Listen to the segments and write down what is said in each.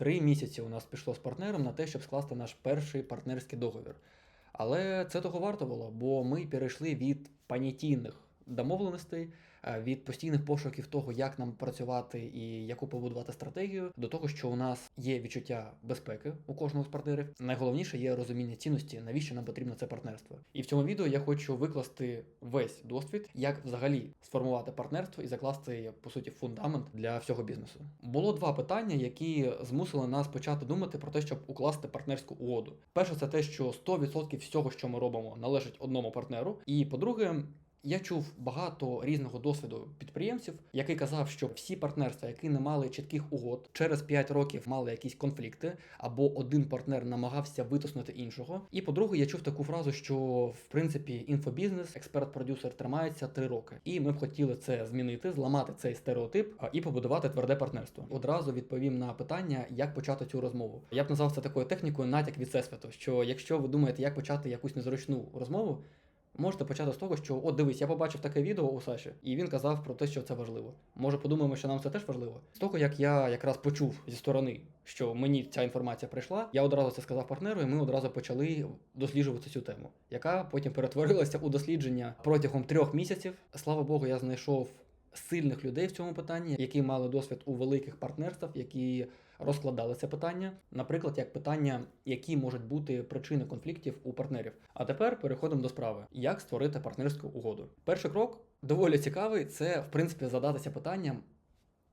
Три місяці у нас пішло з партнером на те, щоб скласти наш перший партнерський договір. Але це того варто бо ми перейшли від понятійних домовленостей, від постійних пошуків того, як нам працювати і яку побудувати стратегію, до того, що у нас є відчуття безпеки у кожного з партнерів. Найголовніше є розуміння цінності, навіщо нам потрібно це партнерство. І в цьому відео я хочу викласти весь досвід, як взагалі сформувати партнерство і закласти по суті фундамент для всього бізнесу. Було два питання, які змусили нас почати думати про те, щоб укласти партнерську угоду. Перше, це те, що 100% всього, що ми робимо, належить одному партнеру. І по-друге, я чув багато різного досвіду підприємців, який казав, що всі партнерства, які не мали чітких угод, через 5 років мали якісь конфлікти, або один партнер намагався витиснути іншого. І по-друге, я чув таку фразу, що в принципі інфобізнес, експерт-продюсер тримається 3 роки, і ми б хотіли це змінити, зламати цей стереотип і побудувати тверде партнерство. Одразу відповім на питання, як почати цю розмову. Я б назвав це такою технікою натяк від всесвіту, що якщо ви думаєте, як почати якусь незручну розмову. Можете почати з того, що от дивись, я побачив таке відео у Саші, і він казав про те, що це важливо. Може, подумаємо, що нам це теж важливо. З того, як я якраз почув зі сторони, що мені ця інформація прийшла, я одразу це сказав партнеру, і ми одразу почали досліджувати цю тему, яка потім перетворилася у дослідження протягом трьох місяців. Слава Богу, я знайшов сильних людей в цьому питанні, які мали досвід у великих партнерствах, які розкладали це питання, наприклад, як питання, які можуть бути причини конфліктів у партнерів. А тепер переходимо до справи: як створити партнерську угоду. Перший крок доволі цікавий. Це в принципі задатися питанням.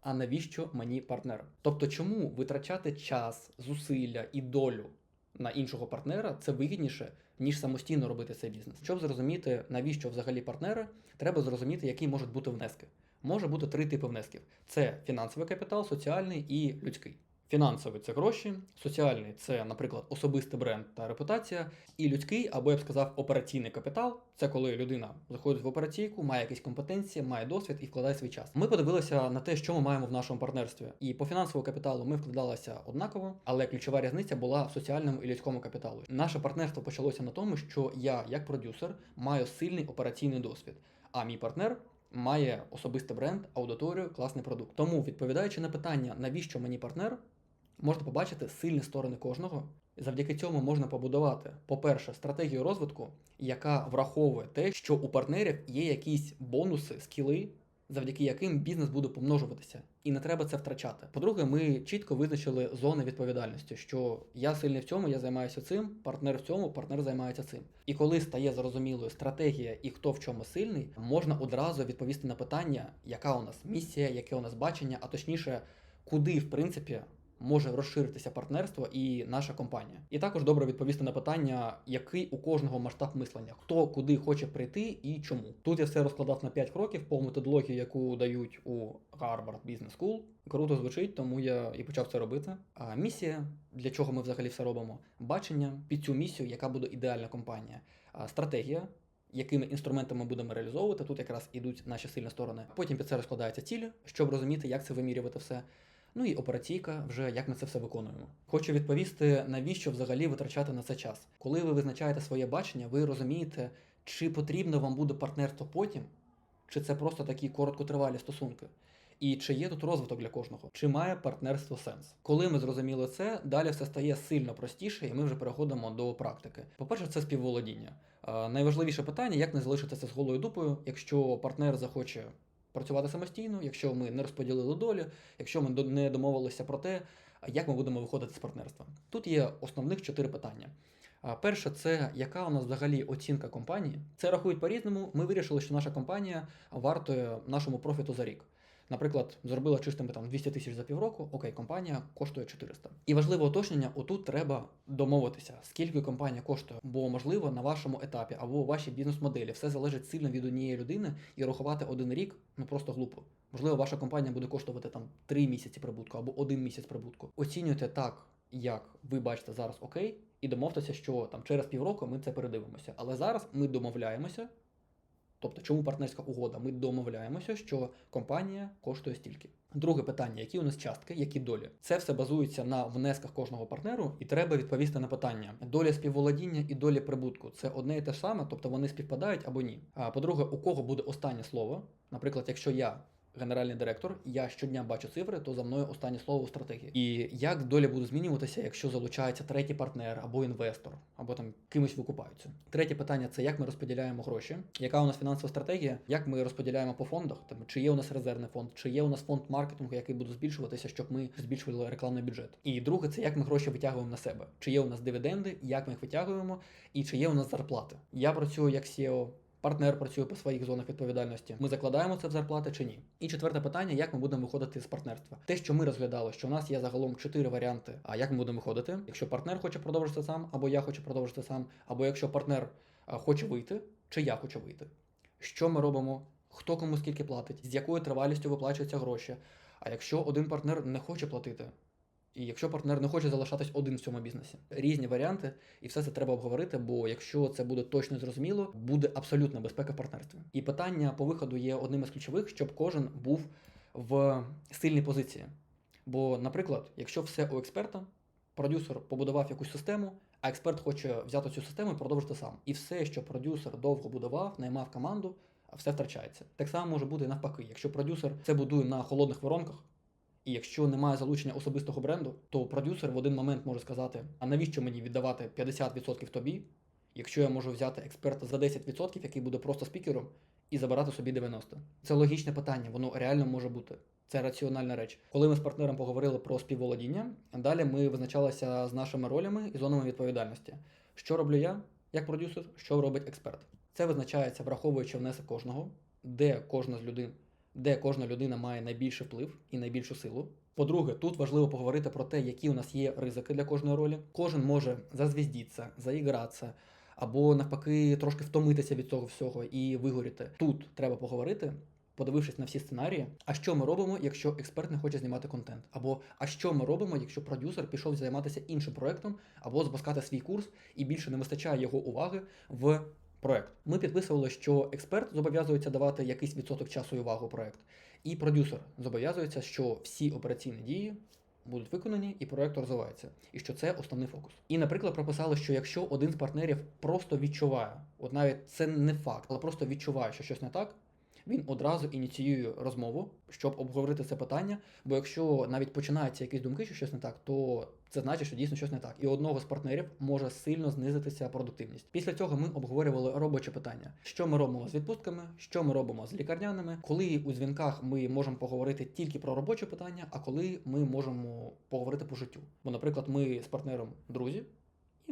А навіщо мені партнер? Тобто, чому витрачати час, зусилля і долю на іншого партнера це вигідніше, ніж самостійно робити цей бізнес? Щоб зрозуміти, навіщо взагалі партнери, треба зрозуміти, які можуть бути внески. Може бути три типи внесків: це фінансовий капітал, соціальний і людський. Фінансовий це гроші, соціальний це, наприклад, особистий бренд та репутація, і людський, або я б сказав, операційний капітал це коли людина заходить в операційку, має якісь компетенції, має досвід і вкладає свій час. Ми подивилися на те, що ми маємо в нашому партнерстві. І по фінансовому капіталу ми вкладалися однаково, але ключова різниця була в соціальному і людському капіталу. Наше партнерство почалося на тому, що я, як продюсер, маю сильний операційний досвід, а мій партнер. Має особистий бренд, аудиторію, класний продукт. Тому, відповідаючи на питання, навіщо мені партнер, можна побачити сильні сторони кожного. Завдяки цьому можна побудувати, по-перше, стратегію розвитку, яка враховує те, що у партнерів є якісь бонуси, скіли, завдяки яким бізнес буде помножуватися, і не треба це втрачати. По-друге, ми чітко визначили зони відповідальності, що я сильний в цьому, я займаюся цим, партнер в цьому, партнер займається цим. І коли стає зрозумілою стратегія і хто в чому сильний, можна одразу відповісти на питання, яка у нас місія, яке у нас бачення, а точніше, куди в принципі може розширитися партнерство і наша компанія. І також добре відповісти на питання, який у кожного масштаб мислення, хто куди хоче прийти і чому. Тут я все розкладав на 5 кроків по методології, яку дають у Harvard Business School. Круто звучить, тому я і почав це робити. А місія, для чого ми взагалі все робимо? Бачення під цю місію, яка буде ідеальна компанія, а стратегія. Якими інструментами будемо реалізовувати, тут якраз ідуть наші сильні сторони. Потім під це розкладаються цілі, щоб розуміти, як це вимірювати все. Ну і операційка, вже як ми це все виконуємо. Хочу відповісти, навіщо взагалі витрачати на це час. Коли ви визначаєте своє бачення, ви розумієте, чи потрібно вам буде партнерство потім, чи це просто такі короткотривалі стосунки. І чи є тут розвиток для кожного, чи має партнерство сенс? Коли ми зрозуміли це, далі все стає сильно простіше, і ми вже переходимо до практики. По-перше, це співволодіння. Найважливіше питання, як не залишитися з голою дупою, якщо партнер захоче працювати самостійно, якщо ми не розподілили долю, якщо ми не домовилися про те, як ми будемо виходити з партнерства. Тут є основних чотири питання. Перше, це яка у нас взагалі оцінка компанії. Це рахують по-різному. Ми вирішили, що наша компанія вартує нашому профіту за рік. Наприклад, зробила чистими там 200 тисяч за півроку, окей, компанія коштує 400. І важливе уточнення: отут треба домовитися, скільки компанія коштує, бо можливо на вашому етапі або у вашій бізнес-моделі все залежить сильно від однієї людини і рахувати один рік ну просто глупо. Можливо, ваша компанія буде коштувати там 3 місяці прибутку або один місяць прибутку. Оцінюйте так, як ви бачите зараз окей, і домовтеся, що там через півроку ми це передивимося. Але зараз ми домовляємося. Тобто, чому партнерська угода? Ми домовляємося, що компанія коштує стільки. Друге питання: які у нас частки, які долі? Це все базується на внесках кожного партнеру, і треба відповісти на питання: доля співволодіння і доля прибутку це одне і те ж саме, тобто вони співпадають або ні. А по-друге, у кого буде останнє слово? Наприклад, якщо я генеральний директор, я щодня бачу цифри, то за мною останнє слово у стратегії. І як доля буде змінюватися, якщо залучається третій партнер або інвестор, або там кимось викупаються. Третє питання це як ми розподіляємо гроші, яка у нас фінансова стратегія, як ми розподіляємо по фондах, там чи є у нас резервний фонд, чи є у нас фонд маркетингу, який буде збільшуватися, щоб ми збільшували рекламний бюджет. І друге, це як ми гроші витягуємо на себе. Чи є у нас дивіденди, як ми їх витягуємо, і чи є у нас зарплати. Я працюю як SEO, партнер працює по своїх зонах відповідальності. Ми закладаємо це в зарплати чи ні? І четверте питання: як ми будемо виходити з партнерства? Те, що ми розглядали, що у нас є загалом чотири варіанти. А як ми будемо виходити? Якщо партнер хоче продовжити сам, або я хочу продовжити сам, або якщо партнер хоче вийти, чи я хочу вийти. Що ми робимо? Хто кому скільки платить, з якою тривалістю виплачуються гроші. А якщо один партнер не хоче платити, і якщо партнер не хоче залишатись один в цьому бізнесі, різні варіанти, і все це треба обговорити, бо якщо це буде точно зрозуміло, буде абсолютна безпека в партнерстві. І питання по виходу є одним із ключових, щоб кожен був в сильній позиції. Бо, наприклад, якщо все у експерта, продюсер побудував якусь систему, а експерт хоче взяти цю систему і продовжити сам. І все, що продюсер довго будував, наймав команду, все втрачається. Так само може бути навпаки. Якщо продюсер це будує на холодних воронках, і якщо немає залучення особистого бренду, то продюсер в один момент може сказати: а навіщо мені віддавати 50% тобі, якщо я можу взяти експерта за 10%, який буде просто спікером, і забирати собі 90%? Це логічне питання, воно реально може бути. Це раціональна реч. Коли ми з партнером поговорили про співволодіння, далі ми визначалися з нашими ролями і зонами відповідальності. Що роблю я як продюсер, що робить експерт. Це визначається, враховуючи внесок кожного, де кожна з людей де кожна людина має найбільший вплив і найбільшу силу. По-друге, тут важливо поговорити про те, які у нас є ризики для кожної ролі. Кожен може зазвіздітися, заігратися, або навпаки трошки втомитися від цього всього і вигоріти. Тут треба поговорити. Подивившись на всі сценарії, а що ми робимо, якщо експерт не хоче знімати контент? Або а що ми робимо, якщо продюсер пішов займатися іншим проектом, або запускати свій курс і більше не вистачає його уваги в проект. Ми підписували, що експерт зобов'язується давати якийсь відсоток часу і увагу проект, і продюсер зобов'язується, що всі операційні дії будуть виконані і проект розвивається, і що це основний фокус. І, наприклад, прописали, що якщо один з партнерів просто відчуває, от навіть це не факт, але просто відчуває, що щось не так. Він одразу ініціює розмову, щоб обговорити це питання. Бо якщо навіть починаються якісь думки, що щось не так, то це значить, що дійсно щось не так. І одного з партнерів може сильно знизитися продуктивність. Після цього ми обговорювали робоче питання: що ми робимо з відпустками, що ми робимо з лікарняними, коли у дзвінках ми можемо поговорити тільки про робоче питання, а коли ми можемо поговорити по життю. Бо, наприклад, ми з партнером друзі.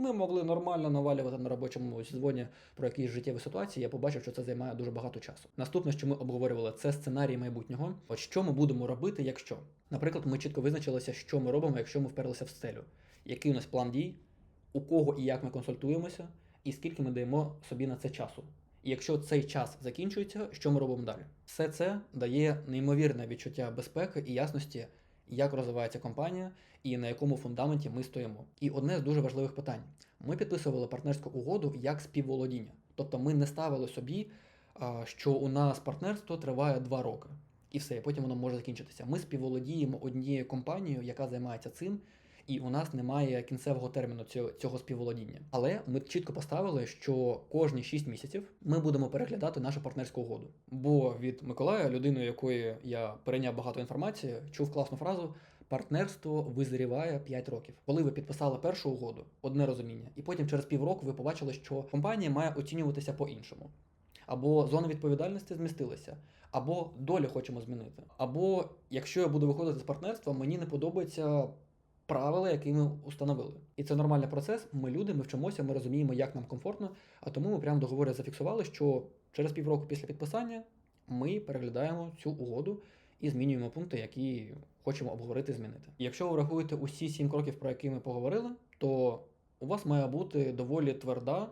Ми могли нормально навалювати на робочому дзвоні про якісь життєві ситуації. Я побачив, що це займає дуже багато часу. Наступне, що ми обговорювали, це сценарій майбутнього. От що ми будемо робити, якщо, наприклад, ми чітко визначилися, що ми робимо, якщо ми вперлися в стелю. Який у нас план дій, у кого і як ми консультуємося, і скільки ми даємо собі на це часу. І якщо цей час закінчується, що ми робимо далі? Все це дає неймовірне відчуття безпеки і ясності, як розвивається компанія і на якому фундаменті ми стоїмо. І одне з дуже важливих питань: ми підписували партнерську угоду як співволодіння. Тобто ми не ставили собі, що у нас партнерство триває два роки. І все, потім воно може закінчитися. Ми співволодіємо однією компанією, яка займається цим, і у нас немає кінцевого терміну цього співволодіння. Але ми чітко поставили, що кожні 6 місяців ми будемо переглядати нашу партнерську угоду. Бо від Миколая, людиною, якої я перейняв багато інформації, чув класну фразу. Партнерство визріває 5 років. Коли ви підписали першу угоду, одне розуміння, і потім через півроку ви побачили, що компанія має оцінюватися по-іншому. Або зона відповідальності змістилася, або долі хочемо змінити. Або якщо я буду виходити з партнерства, мені не подобається правила, які ми установили. І це нормальний процес. Ми люди, ми вчимося, ми розуміємо, як нам комфортно. А тому ми прямо договорі зафіксували, що через півроку після підписання ми переглядаємо цю угоду і змінюємо пункти, які хочемо обговорити змінити. Якщо ви врахуєте усі сім кроків, про які ми поговорили, то у вас має бути доволі тверда,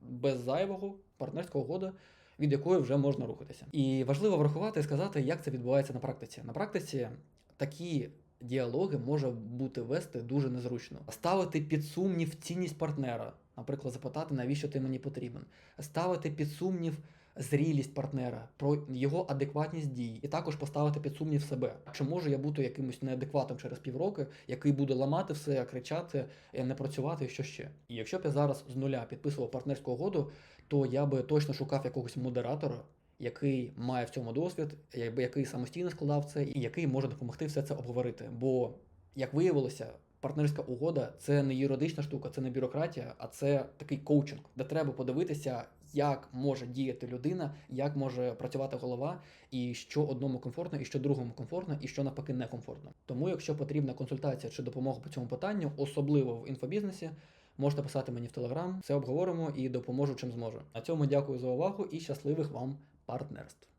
без зайвого партнерська угода. Від якої вже можна рухатися, і важливо врахувати і сказати, як це відбувається на практиці. На практиці такі діалоги може бути вести дуже незручно. Ставити під сумнів цінність партнера, наприклад, запитати, навіщо ти мені потрібен, ставити під сумнів. Зрілість партнера, про його адекватність дій, і також поставити під сумнів себе. Чи можу я бути якимось неадекватом через півроку, який буде ламати все, кричати, не працювати і що ще? І якщо б я зараз з нуля підписував партнерську угоду, то я би точно шукав якогось модератора, який має в цьому досвід, який самостійно складав це, і який може допомогти все це обговорити. Бо, як виявилося, партнерська угода це не юридична штука, це не бюрократія, а це такий коучинг, де треба подивитися, як може діяти людина, як може працювати голова, і що одному комфортно, і що другому комфортно, і що навпаки некомфортно. Тому, якщо потрібна консультація чи допомога по цьому питанню, особливо в інфобізнесі, можете писати мені в Телеграм, все обговоримо і допоможу чим зможу. На цьому дякую за увагу і щасливих вам barnert.